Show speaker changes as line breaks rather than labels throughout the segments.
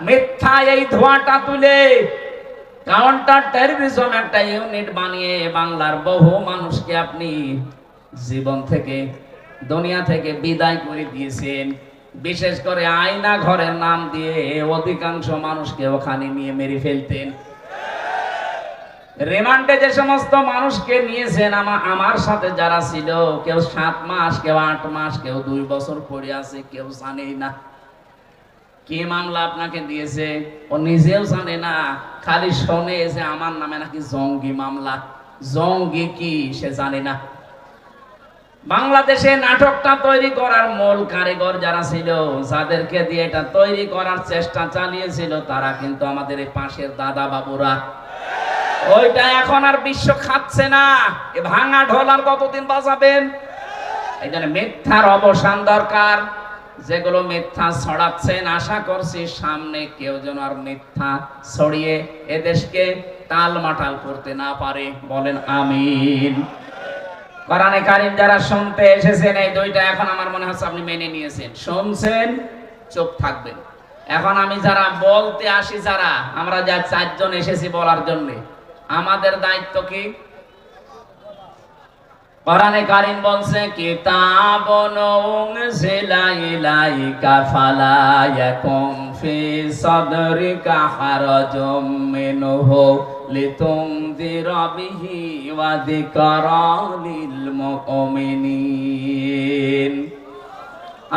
মিথ্যা এই ধোঁয়াটা তুলে কাউন্টার টেররিজম একটা ইউনিট বানিয়ে বাংলার বহু মানুষকে আপনি জীবন থেকে, দুনিয়া থেকে বিদায় করে দিয়েছেন। বিশেষ করে আয়না ঘরের নাম দিয়ে অধিকাংশ মানুষকে ওখানে নিয়ে মেরে ফেলতেন। রিমান্ডে যে সমস্ত মানুষকে নিয়েছেন আমা- আমার সাথে যারা ছিল, কেউ সাত মাস, কেউ আট মাস, কেউ দুই বছর পড়ে আছে, কেউ জানেই না। কি মামলা আপনাকে দিয়েছে? ও নিজেও জানে না, খালি শোনে যে আমার নামে নাকি জঙ্গি মামলা। জঙ্গি কি সে জানে না। বাংলাদেশে নাটকটা তৈরি করার মূল কারিগর যারা ছিল, যাদেরকে দিয়ে এটা তৈরি করার চেষ্টা চালিয়েছিল, তারা কিন্তু আমাদের এই পাশের দাদা বাবুরা ওইটা এখন আর বিশ্ব খাচ্ছে না। ভাঙা ঢোলার কতদিন বাঁচাবেন এই জন্য মিথ্যার অবসান দরকার। যেগুলো মিথ্যা ছড়াচ্ছেন, আশা করছি সামনে কেউ যেন আর মিথ্যা ছড়িয়ে এদেশকে তাল মাটাল করতে না পারে। বলেন আমিন। কোরআনে কারিম যারা শুনতে এসেছেন, এই দুইটা এখন আমার মনে হচ্ছে আপনি মেনে নিয়েছেন। শুনছেন, চুপ থাকবেন। এখন আমি যারা বলতে আসি যারা, আমরা যা চারজন এসেছি বলার জন্য, আমাদের দায়িত্ব কি? কোরআনে কারিম বলছে কিতাবুন উনজিলা ইলাইকা ফালা ইয়াকুম ফি সাদরিকা হারাজুম মিনহু লিতুনদিরা বিহি ওয়া যিকরা লিল মুমিনিন।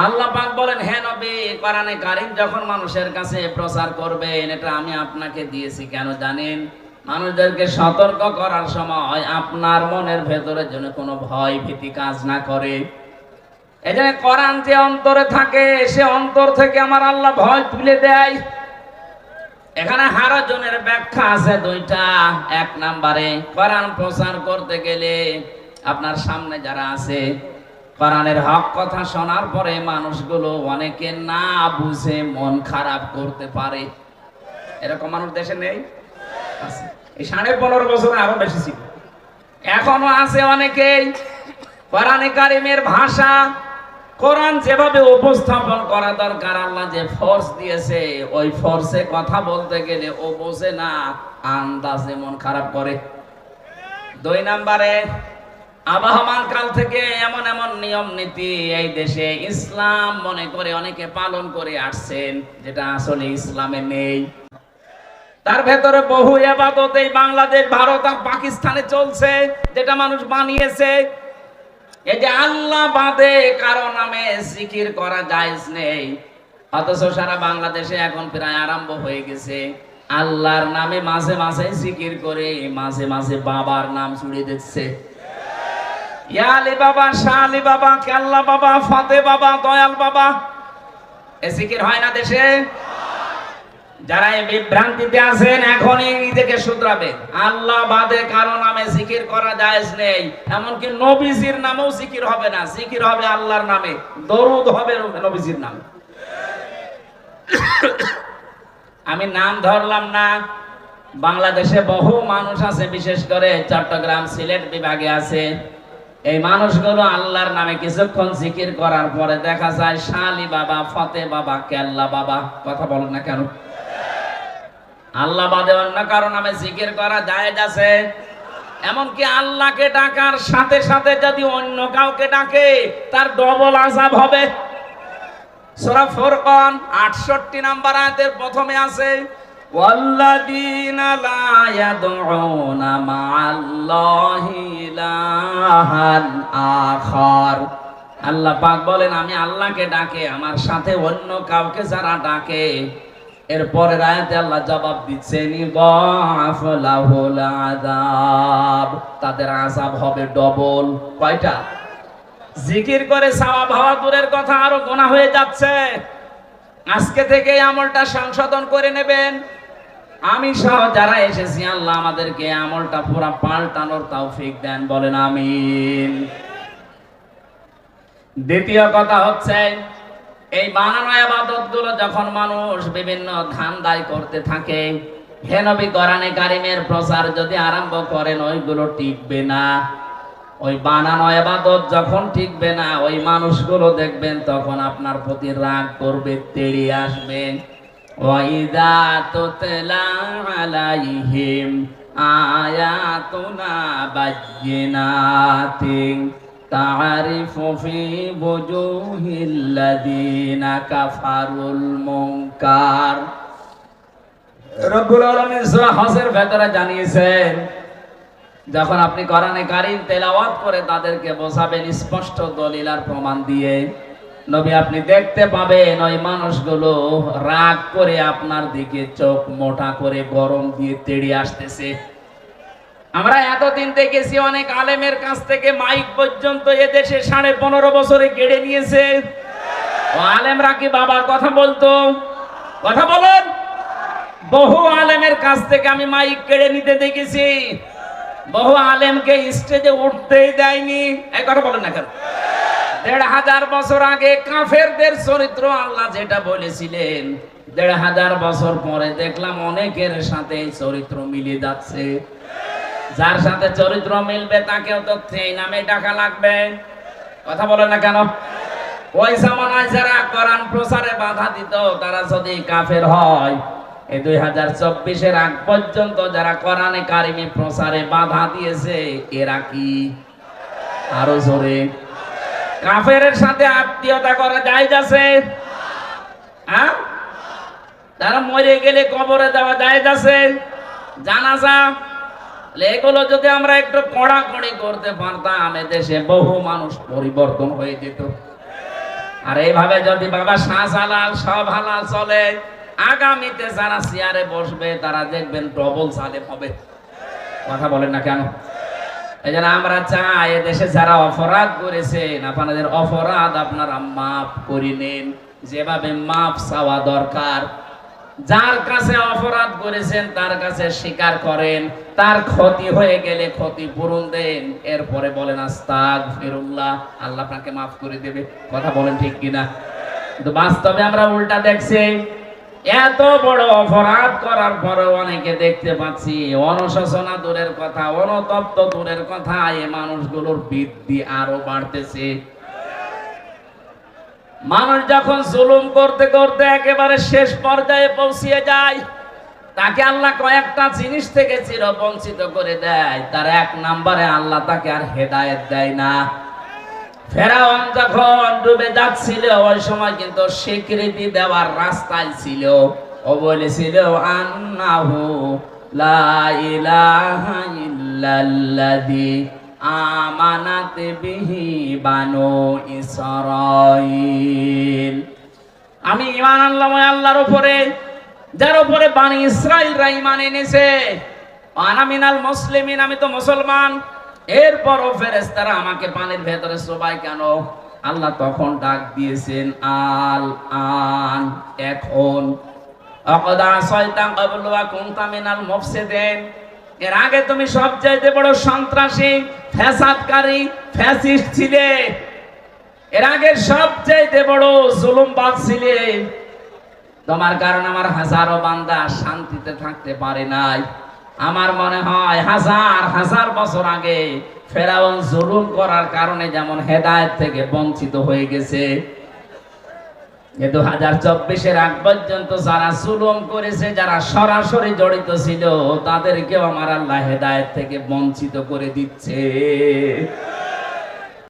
আল্লাহ পাক বলেন, হে নবী, কোরআনে কারিম যখন মানুষের কাছে প্রচার করবেন, এটা আমি আপনাকে দিয়েছি, কেন জানেন? মানুষদেরকে সতর্ক করার সময় আপনার মনের ভেতরে যেন কোনো ভয় ভীতি কাজ না করে। এই জন্য কোরআন যে অন্তরে থাকে, সে অন্তর থেকে আমার আল্লাহ ভয় তুলে দেয়। এখানে হারা জনের ব্যাখ্যা আছে দুইটা। এক নাম্বারে, কোরআন প্রচার করতে গেলে আপনার সামনে যারা আছে, কোরআনের হক কথা শোনার পরে মানুষগুলো অনেকে না বুঝে মন খারাপ করতে পারে। এরকম মানুষ দেশে নেই? এই সাড়ে পনেরো আরও বেশি ছিল। এখনও আছে অনেকেই। কোরআনে কারিমের ভাষা, কোরআন যেভাবে উপস্থাপন করা দরকার, আল্লাহ যে ফোর্স দিয়েছে, ওই ফোর্সে কথা বলতে গেলে ও বোঝে না, আন্দাজে মন খারাপ করে। দুই নাম্বারে, আবহমান কাল থেকে এমন এমন নিয়ম নীতি এই দেশে ইসলাম মনে করে অনেকে পালন করে আসছেন, যেটা আসলে ইসলামে নেই। তার ভেতরে বহু এবাদত এই বাংলাদেশ, ভারত আর পাকিস্তানে চলছে, যেটা মানুষ বানিয়েছে। এই যে আল্লাহ বাদে কারও নামে জিকির করা জায়েজ নেই, অথচ সারা বাংলাদেশে এখন প্রায় আরম্ভ হয়ে গেছে। আল্লাহর নামে মাঝে মাঝে জিকির করে, মাঝে মাঝে বাবার নাম ছুড়ে দিচ্ছে। ইয়া আলী বাবা, শাহ আলী বাবা, কেল্লা বাবা, ফাতে বাবা, দয়াল বাবা, এ জিকির হয় না দেশে? যারা এই বিভ্রান্তিতে আছেন, এখনই নিজেকে শুধরাবে আল্লাহ বাদে কারও নামে জিকির করা জায়েজ নেই। এমনকি নবীজির নামেও জিকির হবে না। জিকির হবে আল্লাহর নামে। দরুদ হবে নবীজির নামে। আমি নাম ধরলাম না। বাংলাদেশে বহু মানুষ আছে, বিশেষ করে চট্টগ্রাম সিলেট বিভাগে আছে। এই মানুষগুলো আল্লাহর নামে কিছুক্ষণ জিকির করার পরে দেখা যায়, শালি বাবা, ফতে বাবা, কেল্লা বাবা, কথা বলেন না কেন? আল্লাহ বাদে অন্য কারও নামে জিকির করা যায় আছে? এমনকি আল্লাহকে ডাকার সাথে সাথে যদি অন্য কাউকে ডাকে, তার ডবল আজাব হবে। সূরা 68 নাম্বার আয়াতের প্রথমে আছে, ওয়াল্লাযীনা লা ইয়াদউনা মা'আল্লাহি ইলাহান আখার। আল্লাহ পাক বলেন, আমি আল্লাহকে ডাকে, আমার সাথে অন্য কাউকে যারা ডাকে এর পরের আয়াতে আল্লাহ জবাব দিচ্ছেন তাদের আযাব হবে ডবল। কয়টা? জিকির করে সাওয়া ভাবা দূরের কথা আরও গোনা হয়ে যাচ্ছে। আজকে থেকে আমলটা সংশোধন করে নেবেন। আমি সহ যারা এসেছি, আল্লাহ আমাদেরকে আমলটা পুরা পাল্টানোর তৌফিক দেন, বলেন আমিন। দ্বিতীয় কথা হচ্ছে এই বানানো আবাদতগুলো যখন মানুষ বিভিন্ন ধান্দায় করতে থাকে হেনবি কোরআনে কারিমের প্রচার যদি আরম্ভ করেন, ওইগুলো টিকবে না। ওই বানানো আবাদত যখন টিকবে না, ওই মানুষগুলো দেখবেন তখন আপনার প্রতি রাগ করবে, তেড়ে আসবে। ওয়াইদা তুতলা আলাইহিম আয়াতুনা বাজ্জিনাতিন تعرف في وجوه الذين كفروا المنكر রব্বুল আলামিন সূরা হজের ভেতরে জানিয়েছেন যখন আপনি কোরআনে কারিম তেলাওয়াত করে তাদেরকে বোঝাবেন স্পষ্ট দলিল আর প্রমাণ দিয়ে নবী আপনি দেখতে পাবেন ওই মানুষগুলো রাগ করে আপনার দিকে চোখ মোটা করে গরম দিয়ে তেড়ে আসতেছে আমরা এতদিন দেখেছি অনেক আলেমের কাছ থেকে মাইক পর্যন্ত এদেশে সাড়ে পনেরো বছরে কেড়ে নিয়েছে। আলেমরা কি বাবার কথা বলতো? কথা বলেন। বহু আলেমের কাছ থেকে আমি মাইক কেড়ে নিতে দেখেছি। বহু আলেমকে স্টেজে উঠতেই দেয়নি। এই কথা বলেন না কেন? দেড় হাজার বছর আগে কাফেরদের চরিত্র আল্লাহ যেটা বলেছিলেন, দেড় হাজার বছর পরে দেখলাম অনেকের সাথে চরিত্র মিলে যাচ্ছে। যার সাথে চরিত্র মিলবে তাকেও তো সেই নামে ডাকা লাগবে। কথা বলে না কেন? ওই জামানায় যারা কোরআন প্রচারে বাধা দিত, তারা যদি কাফের হয়, এই দুই হাজার চব্বিশের আগ পর্যন্ত যারা কোরআনে কারিমি প্রচারে বাধা দিয়েছে, এরা কি? আরও জোরে। কাফের সাথে আত্মীয়তা করা যায় যাচ্ছে হ্যাঁ? তারা মরে গেলে কবরে দেওয়া যায় যাচ্ছে জানাজা এগুলো যদি আমরা একটু কড়াকড়ি করতে পারতাম দেশে বহু মানুষ পরিবর্তন হয়ে যেত। আর এইভাবে যদি বাবা শ্বাস হালাল সব হালাল চলে, আগামীতে যারা চেয়ারে বসবে, তারা দেখবেন ডবল সালেম হবে। কথা বলেন না কেন? এই জন্য আমরা চাই এদেশে যারা অপরাধ করেছেন আপনাদের অপরাধ আপনারা মাফ করে নিন। যেভাবে মাফ চাওয়া দরকার যার কাছে অপরাধ করেছেন, তার কাছে স্বীকার করেন। তার ক্ষতি হয়ে গেলে ক্ষতি পূরণ দেন। এরপরে বলেন আস্তাক ফিরুল্লাহ আল্লাহ আপনাকে মাফ করে দেবে। কথা বলেন ঠিক কিনা? কিন্তু বাস্তবে আমরা উল্টা দেখছি, এত বড় অপরাধ করার পরে অনেকে দেখতে পাচ্ছি, অনশোচনা দূরের কথা, অনতপ্ত দূরের কথা, এই মানুষগুলোর বৃদ্ধি আরও বাড়তেছে। মানুষ যখন জুলুম করতে করতে একেবারে শেষ পর্যায়ে পৌঁছিয়ে যায়, তাকে আল্লাহ কয়েকটা জিনিস থেকে চির বঞ্চিত করে দেয়। তার এক নম্বরে আল্লাহ তাকে আর হেদায়েত দেয় না। ফেরাউন যখন ডুবে যাচ্ছিল, ওই সময় কিন্তু স্বীকৃতি দেওয়ার রাস্তায় ছিল। ও বলেছিল, আন্নাহু লা ইলাহা ইল্লাল্লাযী আমানাত বিহি বানু ইসরাইল আমি ঈমান আনলাম আল্লাহর উপরে, যার উপরে বানি ইসরাইলরা ঈমান এনেছে। আনা মিনাল মুসলিমিন, আমি তো মুসলমান। এরপরও ফেরেশতারা আমাকে পানির ভেতরে সবাই কেন? আল্লাহ তখন ডাক দিয়েছেন, আল আন, এখন। অকদা শয়তান ক্বাবলু ওয়া কুনতা মিনাল এর আগে তুমি সবচাইতে বড় সন্ত্রাসী, ফ্যাসাদকারী, ফ্যাসিস্ট ছিলে। এর আগে সবচাইতে বড় জুলুমবাজ ছিলে। তোমার কারণ আমার হাজারো বান্দা শান্তিতে থাকতে পারে নাই। আমার মনে হয় হাজার হাজার বছর আগে ফেরাউন জুলুম করার কারণে যেমন হেদায়েত থেকে বঞ্চিত হয়ে গেছে দু হাজার চব্বিশের আগ পর্যন্ত যারা সুলম করেছে, যারা সরাসরি জড়িত ছিল, তাদেরকেও আমার আল্লাহ হেদায়ত থেকে বঞ্চিত করে দিচ্ছে।